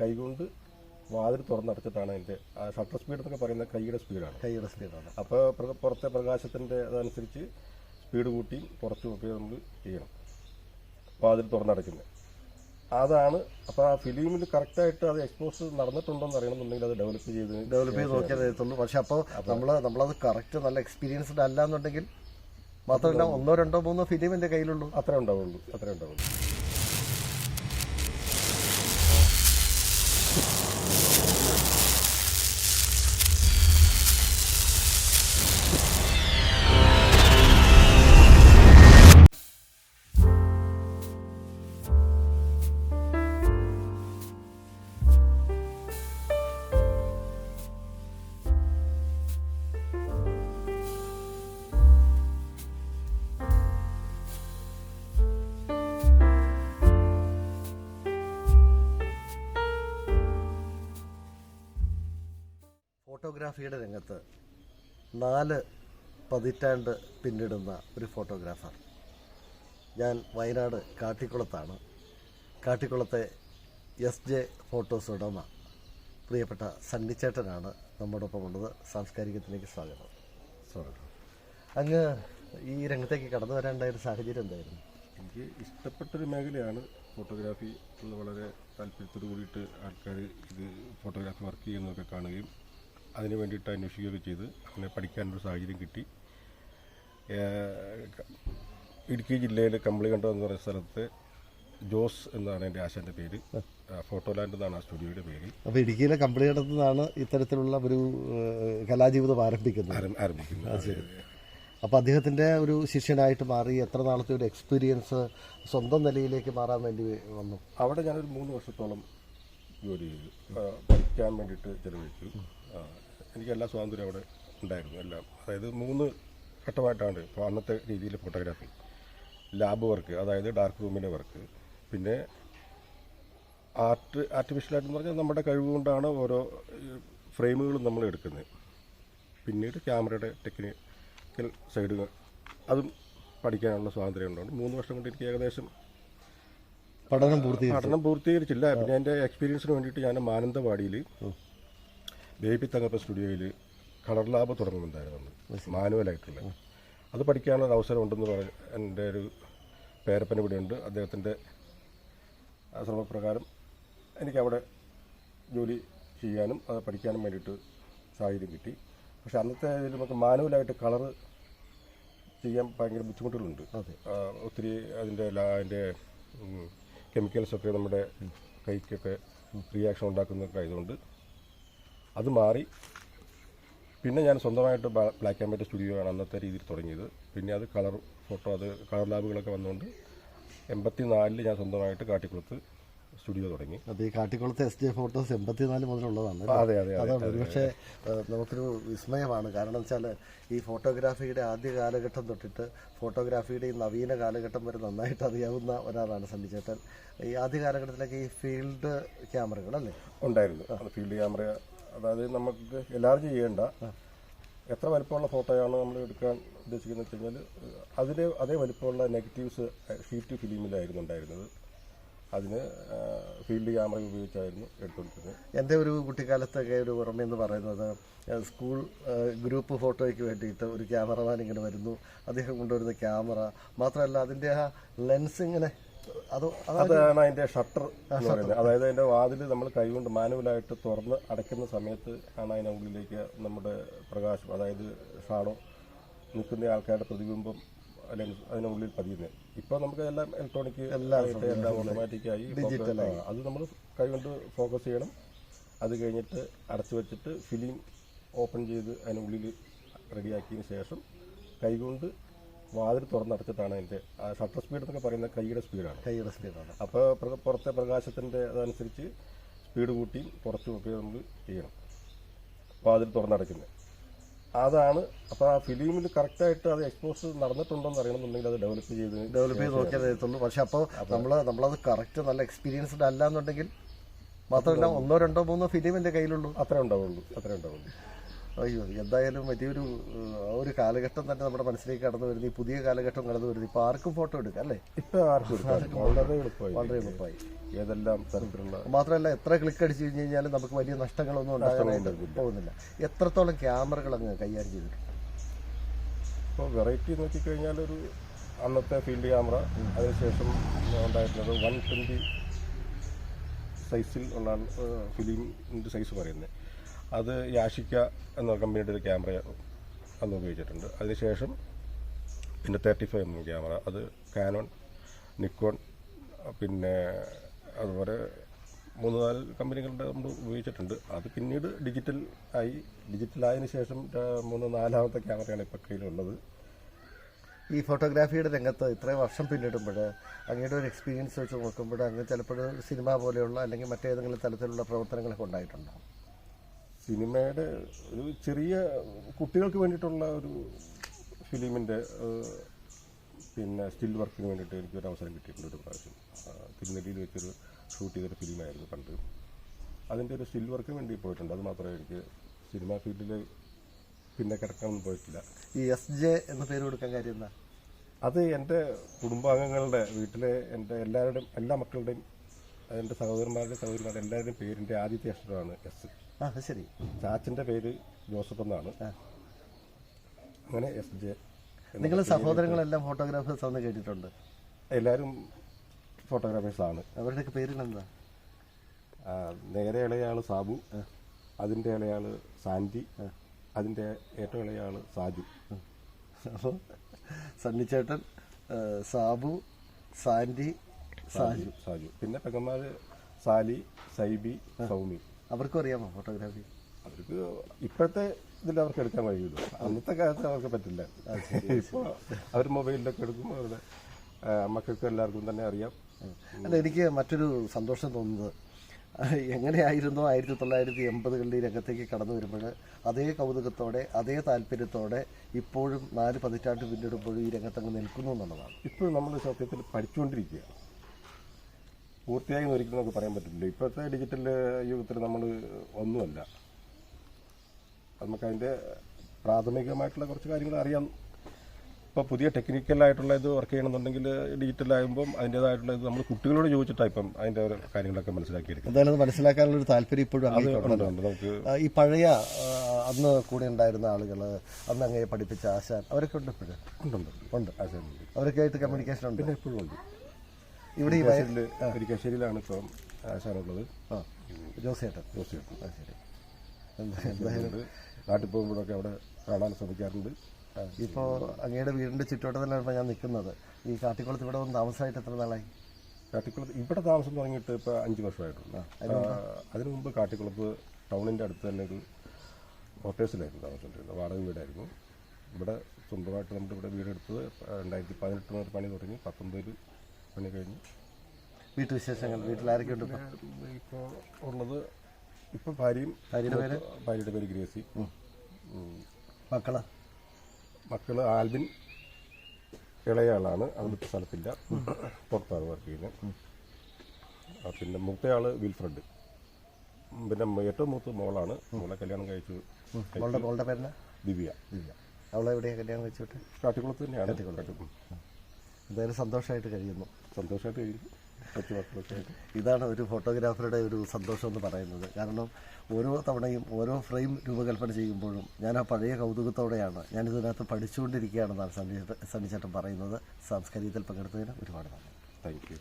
കൈകൊണ്ട് വാതിൽ തുറന്നടച്ചിട്ടാണ് അതിന്റെ ഷട്ടർ സ്പീഡ് എന്നൊക്കെ പറയുന്നത് കൈയുടെ സ്പീഡാണ് കൈയുടെ സ്പീഡാണ് അപ്പോൾ പുറത്തെ പ്രകാശത്തിന്റെ അതനുസരിച്ച് സ്പീഡ് കൂട്ടിയും കുറച്ചും ഒക്കെ നമ്മൾ ചെയ്യണം. വാതിൽ തുറന്നടയ്ക്കുന്നത്. അതാണ് അപ്പോൾ ആ ഫിലിമിൽ കറക്റ്റായിട്ട് അത് എക്സ്പോസ് നടന്നിട്ടുണ്ടോ എന്ന് അറിയണമെന്നുണ്ടെങ്കിൽ അത് ഡെവലപ്പ് ചെയ്ത് ഡെവലപ്പ് ചെയ്ത് നോക്കിയാൽ എത്തുള്ളൂ പക്ഷെ അപ്പോൾ നമ്മൾ നമ്മളത് കറക്റ്റ് നല്ല എക്സ്പീരിയൻസ്ഡ് അല്ല എന്നുണ്ടെങ്കിൽ മാത്രമല്ല ഒന്നോ രണ്ടോ മൂന്നോ ഫിലിം എന്റെ കയ്യിലുള്ളൂ. അത്രേ ഉണ്ടാവുള്ളൂ അത്രേ ഉണ്ടാവുള്ളൂ. ഫോട്ടോഗ്രാഫിയുടെ രംഗത്ത് നാല് പതിറ്റാണ്ട് പിന്നിടുന്ന ഒരു ഫോട്ടോഗ്രാഫർ. ഞാൻ വയനാട് കാട്ടിക്കുളത്താണ്. കാട്ടിക്കുളത്തെ എസ് ജെ ഫോട്ടോസ് ഉടമ പ്രിയപ്പെട്ട സണ്ണിച്ചേട്ടനാണ് നമ്മോടൊപ്പം ഉള്ളത് സാംസ്കാരികത്തിലേക്ക് സ്വാഗതം. സ്വാഗതം. അങ്ങ് ഈ രംഗത്തേക്ക് കടന്നു വരാനുണ്ടായ ഒരു സാഹചര്യം എന്തായിരുന്നു? എനിക്ക് ഇഷ്ടപ്പെട്ടൊരു മേഖലയാണ് ഫോട്ടോഗ്രാഫി. വളരെ താല്പര്യത്തോടു കൂടിയിട്ട് ആൾക്കാർ ഇത് ഫോട്ടോഗ്രാഫി വർക്ക് ചെയ്യുന്നതൊക്കെ കാണുകയും അതിന് വേണ്ടിയിട്ട് അന്വേഷിക്കുകയൊക്കെ ചെയ്ത് അങ്ങനെ പഠിക്കാനൊരു സാഹചര്യം കിട്ടി. ഇടുക്കി ജില്ലയിൽ കമ്പളികണ്ടം എന്ന് പറയുന്ന സ്ഥലത്ത് ജോസ് എന്നാണ് എന്റെ ആശാന്റെ പേര്. ഫോട്ടോലാൻഡ് എന്നാണ് ആ സ്റ്റുഡിയോയുടെ പേര്. അപ്പോൾ ഇടുക്കിയിലെ കമ്പിളിയിടത്തു നിന്നാണ് ഇത്തരത്തിലുള്ള ഒരു കലാജീവിതം ആരംഭിക്കുന്നത്. ആരം- ആരംഭിക്കുന്നത്. അപ്പോൾ അദ്ദേഹത്തിന്റെ ഒരു ശിഷ്യനായിട്ട് മാറി എത്ര നാളത്തെ ഒരു എക്സ്പീരിയൻസ് സ്വന്തം നിലയിലേക്ക് മാറാൻ വേണ്ടി വന്നു? അവിടെ ഞാനൊരു മൂന്ന് വർഷത്തോളം ജോലി ചെയ്തു. പഠിക്കാൻ വേണ്ടിയിട്ട് ചെലവഴിച്ചു. ആ, എനിക്ക് എല്ലാ സ്വാതന്ത്ര്യം അവിടെ ഉണ്ടായിരുന്നു എല്ലാം. അതായത് മൂന്ന് ഘട്ടമായിട്ടാണ് ഇപ്പോൾ അന്നത്തെ രീതിയിൽ ഫോട്ടോഗ്രാഫി. ലാബ് വർക്ക് അതായത് ഡാർക്ക് റൂമിലെ വർക്ക്. പിന്നെ ആർട്ട് ആർട്ടിഫിഷ്യലായിട്ടെന്ന് പറഞ്ഞാൽ നമ്മുടെ കഴിവ് കൊണ്ടാണ് ഓരോ ഫ്രെയിമുകളും നമ്മൾ എടുക്കുന്നത്. പിന്നീട് ക്യാമറയുടെ ടെക്നിക്കൽ സൈഡുകൾ അതും പഠിക്കാനുള്ള സ്വാതന്ത്ര്യം ഉണ്ടാവും മൂന്ന് വർഷം കൊണ്ട് എനിക്ക് ഏകദേശം പഠനം പൂർത്തീകരിച്ചു. പഠനം പൂർത്തീകരിച്ചില്ല. പിന്നെ എന്റെ എക്സ്പീരിയൻസിന് വേണ്ടിയിട്ട് ഞാൻ മാനന്തവാടിയിൽ ബേബി തങ്കപ്പ സ്റ്റുഡിയോയിൽ കളർ ലാബ് തുടങ്ങുന്നുണ്ടായിരുന്നു മാനുവലായിട്ടുള്ള അത് പഠിക്കാനുള്ള ഒരു അവസരം ഉണ്ടെന്ന് പറഞ്ഞ് എന്റെ ഒരു പേരപ്പൻ ഇവിടെയുണ്ട് അദ്ദേഹത്തിന്റെ ശ്രമപ്രകാരം എനിക്കവിടെ ജോലി ചെയ്യാനും അത് പഠിക്കാനും വേണ്ടിയിട്ട് സാഹചര്യം കിട്ടി. പക്ഷെ അന്നത്തെ ഇതിൽ നമുക്ക് മാനുവലായിട്ട് കളറ് ചെയ്യാൻ ഭയങ്കര ബുദ്ധിമുട്ടുകളുണ്ട്. അതെ. ഒത്തിരി അതിന്റെ ലാ- അതിന്റെ കെമിക്കൽസൊക്കെ നമ്മുടെ കൈക്കൊക്കെ റിയാക്ഷൻ ഉണ്ടാക്കുന്നതൊക്കെ ആയതുകൊണ്ട് അത് മാറി. പിന്നെ ഞാൻ സ്വന്തമായിട്ട് ബ്ലാക്ക് ആൻഡ് വൈറ്റ് സ്റ്റുഡിയോ ആണ് അന്നത്തെ രീതിയിൽ തുടങ്ങിയത്. പിന്നെ അത് കളർ ഫോട്ടോ അത് കളർ ലാബുകളൊക്കെ വന്നുകൊണ്ട് എൺപത്തി നാലിൽ ഞാൻ സ്വന്തമായിട്ട് കാട്ടിക്കുളത്ത് സ്റ്റുഡിയോ തുടങ്ങി. അപ്പോൾ ഈ കാട്ടിക്കുളത്തെ എസ് ജെ ഫോട്ടോസ് എൺപത്തിനാല് മുതലുള്ളതാണ് അതെ അതെ അതെ അതാണ് ഒരുപക്ഷെ നമുക്കൊരു വിസ്മയമാണ്. കാരണം വെച്ചാൽ ഈ ഫോട്ടോഗ്രാഫിയുടെ ആദ്യ കാലഘട്ടം തൊട്ടിട്ട് ഫോട്ടോഗ്രാഫിയുടെ ഈ നവീന കാലഘട്ടം വരെ നന്നായിട്ട് അറിയാവുന്ന ഒരാളാണ് സണ്ണിച്ചേട്ടൻ ഈ ആദ്യ കാലഘട്ടത്തിലേക്ക് ഈ ഫീൽഡ് ക്യാമറകൾ അല്ലേ? ഉണ്ടായിരുന്നു. ഫീൽഡ് ക്യാമറ അതായത് നമുക്ക് എല്ലാവരും ചെയ്യേണ്ട എത്ര വലിപ്പമുള്ള ഫോട്ടോയാണ് നമ്മൾ എടുക്കാൻ ഉദ്ദേശിക്കുന്നത് വെച്ച് കഴിഞ്ഞാൽ അതിലെ അതേ വലിപ്പമുള്ള നെഗറ്റീവ്സ് ഷീറ്റ് ഫിലിമിലായിരുന്നു ഉണ്ടായിരുന്നത്. അതിന് ഫീൽഡ് ക്യാമറ ഉപയോഗിച്ചായിരുന്നു എടുത്തുകൊണ്ടിരുന്നത്. എന്റെ ഒരു കുട്ടിക്കാലത്തൊക്കെ ഒരു ഓർമ്മയെന്ന് പറയുന്നത് സ്കൂൾ ഗ്രൂപ്പ് ഫോട്ടോയ്ക്ക് വേണ്ടിയിട്ട് ഒരു ക്യാമറമാൻ ഇങ്ങനെ വരുന്നു. അദ്ദേഹം കൊണ്ടുവരുന്ന ക്യാമറ മാത്രമല്ല അതിന്റെ ആ ലെൻസ് ഇങ്ങനെ അതാണ് അതിന്റെ ഷട്ടർ എന്ന് പറയുന്നത്. അതായത് അതിന്റെ വാതിൽ നമ്മൾ കൈകൊണ്ട് മാനുവലായിട്ട് തുറന്ന് അടയ്ക്കുന്ന സമയത്ത് ആണ് അതിന് ഉള്ളിലേക്ക് നമ്മുടെ പ്രകാശം അതായത് ഷാഡോ നിൽക്കുന്ന ആൾക്കാരുടെ പ്രതിബിംബം അല്ലെങ്കിൽ അതിനുള്ളിൽ പതിയുന്നത്. ഇപ്പൊ നമുക്ക് എല്ലാം ഇലക്ട്രോണിക് എല്ലാം എല്ലാം ഓട്ടോമാറ്റിക്കായി അത് നമ്മൾ കൈകൊണ്ട് ഫോക്കസ് ചെയ്യണം. അത് കഴിഞ്ഞിട്ട് അടച്ചു വെച്ചിട്ട് ഫിലിം ഓപ്പൺ ചെയ്ത് അതിനുള്ളിൽ റെഡിയാക്കിയതിന് ശേഷം കൈകൊണ്ട് വാതിൽ തുറന്നടച്ചിട്ടാണ് അതിന്റെ ഷട്ടർ സ്പീഡ് എന്നൊക്കെ പറയുന്ന കൈയുടെ സ്പീഡാണ് കൈയുടെ സ്പീഡാണ് അപ്പോൾ പുറത്തെ പ്രകാശത്തിന്റെ അതനുസരിച്ച് സ്പീഡ് കൂട്ടി പുറത്ത് നമ്മൾ ചെയ്യണം. വാതിൽ തുറന്നടയ്ക്കുന്നത്. അതാണ് അപ്പോൾ ആ ഫിലിമിൽ കറക്റ്റായിട്ട് അത് എക്സ്പോസ് നടന്നിട്ടുണ്ടോ എന്ന് അറിയണമെന്നുണ്ടെങ്കിൽ അത് ഡെവലപ്പ് ചെയ്ത് ഡെവലപ്പ് ചെയ്ത് നോക്കിയാൽ എത്തുള്ളൂ പക്ഷെ അപ്പോൾ നമ്മൾ നമ്മളത് കറക്റ്റ് നല്ല എക്സ്പീരിയൻസ്ഡ് അല്ല എന്നുണ്ടെങ്കിൽ മാത്രമല്ല ഒന്നോ രണ്ടോ മൂന്നോ ഫിലിം എന്റെ കയ്യിലുള്ളൂ. അത്രേ ഉണ്ടാവുള്ളൂ അത്രേ ഉണ്ടാവുള്ളൂ. അയ്യോ എന്തായാലും വലിയൊരു ഒരു കാലഘട്ടം തന്നെ നമ്മുടെ മനസ്സിലേക്ക് കടന്നു വരുന്നു. ഈ പുതിയ കാലഘട്ടം കടന്നു വരുന്നു. ഇപ്പൊ ആർക്കും ഫോട്ടോ എടുക്കാം അല്ലേ? ഇപ്പൊ ആർക്കും എടുക്കാം. വളരെ എളുപ്പമായി. വളരെ എളുപ്പമായി. ഏതെല്ലാം തരത്തിലുള്ള മാത്രമല്ല എത്ര ക്ലിക്ക് അടിച്ചു കഴിഞ്ഞ് കഴിഞ്ഞാലും നമുക്ക് വലിയ നഷ്ടങ്ങളൊന്നും ഉണ്ടാകാനായിട്ട് പോകുന്നില്ല. എത്രത്തോളം ക്യാമറകൾ അങ്ങ് കൈകാര്യം ചെയ്തിട്ടുണ്ട്? ഇപ്പോൾ വെറൈറ്റി നോക്കിക്കഴിഞ്ഞാൽ ഒരു അന്നത്തെ ഫീൽഡ് ക്യാമറ അതിനുശേഷം ഉണ്ടായിരുന്നത് വൺ ട്വന്റി സൈസിൽ ഉള്ള ഫിലിമിന്റെ സൈസ് പറയുന്നത്. അത് യാഷിക്ക എന്ന കമ്പനിയുടെ ഒരു ക്യാമറ അന്ന് ഉപയോഗിച്ചിട്ടുണ്ട്. അതിനുശേഷം പിന്നെ തേർട്ടി ഫൈവ് എം ക്യാമറ അത് കാനോൺ നിക്കോൺ പിന്നെ അതുപോലെ മൂന്ന് നാല് കമ്പനികളുടെ നമ്മൾ ഉപയോഗിച്ചിട്ടുണ്ട്. അത് പിന്നീട് ഡിജിറ്റൽ ആയി. ഡിജിറ്റൽ ആയതിനു ശേഷം മൂന്ന് നാലാമത്തെ ക്യാമറയാണ് ഇപ്പോൾ കയ്യിലുള്ളത്. ഈ ഫോട്ടോഗ്രാഫിയുടെ രംഗത്ത് ഇത്രയും വർഷം പിന്നിടുമ്പോൾ അങ്ങയുടെ ഒരു എക്സ്പീരിയൻസ് വെച്ച് നോക്കുമ്പോൾ അങ്ങ് ചിലപ്പോൾ സിനിമ പോലെയുള്ള അല്ലെങ്കിൽ മറ്റേതെങ്കിലും തരത്തിലുള്ള പ്രവർത്തനങ്ങളൊക്കെ ഉണ്ടായിട്ടുണ്ടോ? സിനിമയുടെ ഒരു ചെറിയ കുട്ടികൾക്ക് വേണ്ടിയിട്ടുള്ള ഒരു ഫിലിമിന്റെ പിന്നെ സ്റ്റിൽ വർക്കിന് വേണ്ടിയിട്ട് എനിക്കൊരു അവസരം കിട്ടിയിട്ടുണ്ട് ഒരു പ്രാവശ്യം. തിരുനെല്ലിയിൽ വെച്ചൊരു ഷൂട്ട് ചെയ്തൊരു ഫിലിമായിരുന്നു പണ്ട്. അതിന്റെ ഒരു സ്റ്റിൽ വർക്കിന് വേണ്ടി പോയിട്ടുണ്ട്. അത് മാത്രമേ എനിക്ക് സിനിമാ ഫീൽഡിൽ പിന്നെ കിടക്കാനൊന്നും പോയിട്ടില്ല. ഈ എസ് ജെ എന്ന പേര് കൊടുക്കാൻ കാര്യം എന്താ? അത് എന്റെ കുടുംബാംഗങ്ങളുടെ വീട്ടിലെ എന്റെ എല്ലാവരുടെയും എല്ലാ മക്കളുടെയും എന്റെ സഹോദരന്മാരുടെ സഹോദരിമാരുടെ എല്ലാവരുടെയും പേരിന്റെ ആദ്യത്തെ അക്ഷരമാണ് എസ്. ആ അത് ശരി. ചാച്ചന്റെ പേര് ജോസഫ് എന്നാണ്. അങ്ങനെ എസ് ജെ നിങ്ങൾ സഹോദരങ്ങളെല്ലാം ഫോട്ടോഗ്രാഫേഴ്സ് ആണെന്ന് കേട്ടിട്ടുണ്ട്. എല്ലാവരും ഫോട്ടോഗ്രാഫേഴ്സാണ് അവരുടെയൊക്കെ ആ, നേരെ ഇളയാൾ സാബു അതിന്റെ ഇളയാൾ സാൻഡി അതിന്റെ ഏറ്റവും ഇളയാൾ സാജു. അപ്പോൾ സണ്ണിച്ചേട്ടൻ സാബു സാൻഡി സാജു സാജു. പിന്നെ പെങ്ങന്മാർ സാലി സൈബി സൗമി. അവർക്കും അറിയാമോ ഫോട്ടോഗ്രാഫി? അവർക്ക് ഇപ്പോഴത്തെ ഇതിൽ അവർക്ക് എടുക്കാൻ കഴിയുള്ളൂ അന്നത്തെ കാലത്ത് അവർക്ക് പറ്റില്ല. ഇപ്പോൾ അവർ മൊബൈലിലൊക്കെ എടുക്കുമ്പോൾ അവരുടെ മക്കൾക്ക് എല്ലാവർക്കും തന്നെ അറിയാം. അല്ല എനിക്ക് മറ്റൊരു സന്തോഷം തോന്നുന്നത്. എങ്ങനെയായിരുന്നോ ആയിരത്തി തൊള്ളായിരത്തി എൺപതുകളിൽ ഈ രംഗത്തേക്ക് കടന്നു വരുമ്പോൾ അതേ കൗതുകത്തോടെ അതേ താല്പര്യത്തോടെ ഇപ്പോഴും നാല് പതിറ്റാണ്ട് പിന്നിടുമ്പോഴും ഈ രംഗത്തങ്ങ് നിൽക്കുന്നു എന്നുള്ളതാണ്. ഇപ്പോൾ നമ്മൾ സത്യത്തിൽ പഠിച്ചുകൊണ്ടിരിക്കുക പൂർത്തിയായി എന്ന് ഒരിക്കലും നമുക്ക് പറയാൻ പറ്റില്ല. ഇപ്പോഴത്തെ ഡിജിറ്റൽ യുഗത്തിൽ നമ്മൾ ഒന്നുമല്ല. നമുക്കതിന്റെ പ്രാഥമികമായിട്ടുള്ള കുറച്ച് കാര്യങ്ങൾ അറിയാം. ഇപ്പോൾ പുതിയ ടെക്നിക്കലായിട്ടുള്ള ഇത് വർക്ക് ചെയ്യണമെന്നുണ്ടെങ്കിൽ ഡിജിറ്റലാകുമ്പം അതിന്റേതായിട്ടുള്ള ഇത് നമ്മൾ കുട്ടികളോട് ചോദിച്ചിട്ടാണ് ഇപ്പം അതിന്റെ ഓരോ കാര്യങ്ങളൊക്കെ മനസ്സിലാക്കിയെടുക്കുന്നത്. എന്തായാലും അത് മനസ്സിലാക്കാനുള്ള ഒരു താല്പര്യം ഇപ്പോഴും. നമുക്ക് ഈ പഴയ അന്ന് കൂടെ ഉണ്ടായിരുന്ന ആളുകൾ അന്ന് അങ്ങനെ പഠിപ്പിച്ച ആശാൻ അവരൊക്കെ ഉണ്ട് ഇപ്പോഴും? ഉണ്ട് ഉണ്ട് ആശാൻ അവരൊക്കെ ആയിട്ട് കമ്മ്യൂണിക്കേഷൻ ഉണ്ട്? പിന്നെ എപ്പോഴും ഉണ്ട്. ഇവിടെ ഈ മുരിക്കാശ്ശേരിയിലാണ് ഇപ്പം ആശാനുള്ളത് ആ. ജോസേട്ടൻ. ജോസേട്ടൻ. ആ ശരി. എന്തായാലും. നാട്ടിൽ പോകുമ്പോഴൊക്കെ അവിടെ കാണാൻ ശ്രമിക്കാറുണ്ട്. ഇപ്പോൾ അങ്ങയുടെ വീടിന്റെ തന്നെയാണ് ഞാൻ നിൽക്കുന്നത്. ഈ കാട്ടിക്കുളത്ത് ഇവിടെ വന്ന് താമസമായിട്ട് എത്ര നാളായി? കാട്ടിക്കുളത്ത് ഇവിടെ താമസം തുടങ്ങിയിട്ട് ഇപ്പോൾ അഞ്ച് വർഷമായിട്ടുണ്ട്. അതിനു മുമ്പ്? കാട്ടിക്കുളത്ത് ടൗണിന്റെ അടുത്ത് തന്നെ ഒരു ക്വാർട്ടേഴ്സിലായിരുന്നു താമസിച്ചിരുന്നത് വാടക വീടായിരുന്നു. ഇവിടെ സ്വന്തമായിട്ട് നമ്മുടെ ഇവിടെ വീടെടുത്തത് രണ്ടായിരത്തി പതിനെട്ട് മുതൽ പണി തുടങ്ങി പത്തൊമ്പതിൽ പണി കഴിഞ്ഞു. വീട്ടുവിശേഷങ്ങൾ വീട്ടിലാരൊക്കെ ഉണ്ട് ഇപ്പം? ഇപ്പോൾ ഉള്ളത് ഇപ്പോൾ ഭാര്യയും ഭാര്യയുടെ പേര്? ഭാര്യയുടെ പേര് ഗ്രേസി. മക്കൾ? മക്കൾ ആൽബിൻ ഇളയാളാണ്. അവനിപ്പോൾ സ്ഥലത്തില്ല. പുറത്താണ് വർക്ക് ചെയ്യുന്നത്. പിന്നെ മൂത്തയാൾ വിൽഫ്രഡ്. പിന്നെ ഏറ്റവും മൂത്ത മോളാണ്. മോളെ കല്യാണം കഴിച്ചു. മോളുടെ മോളുടെ പേരെന്നാ ദിവ്യ. ദിവ്യ. അവളെ കല്യാണം കഴിച്ചിട്ട്? കാട്ടിക്കുളത്ത് തന്നെയാണ്. എന്തായാലും സന്തോഷമായിട്ട് കഴിയുന്നു. സന്തോഷമായിട്ട് കൊച്ചു മക്കളൊക്കെ ഇതാണ് ഒരു ഫോട്ടോഗ്രാഫറുടെ ഒരു സന്തോഷം എന്ന് പറയുന്നത്. കാരണം ഓരോ തവണയും ഓരോ ഫ്രെയിം രൂപകൽപ്പന ചെയ്യുമ്പോഴും ഞാൻ ആ പഴയ കൗതുകത്തോടെയാണ് ഞാൻ ഇതിനകത്ത് പഠിച്ചുകൊണ്ടിരിക്കുകയാണെന്നാണ് സണ്ണി സണ്ണിച്ചേട്ടൻ പറയുന്നത്. സാംസ്കാരികത്തിൽ പങ്കെടുത്തതിന് ഒരുപാട് നന്ദി. Thank you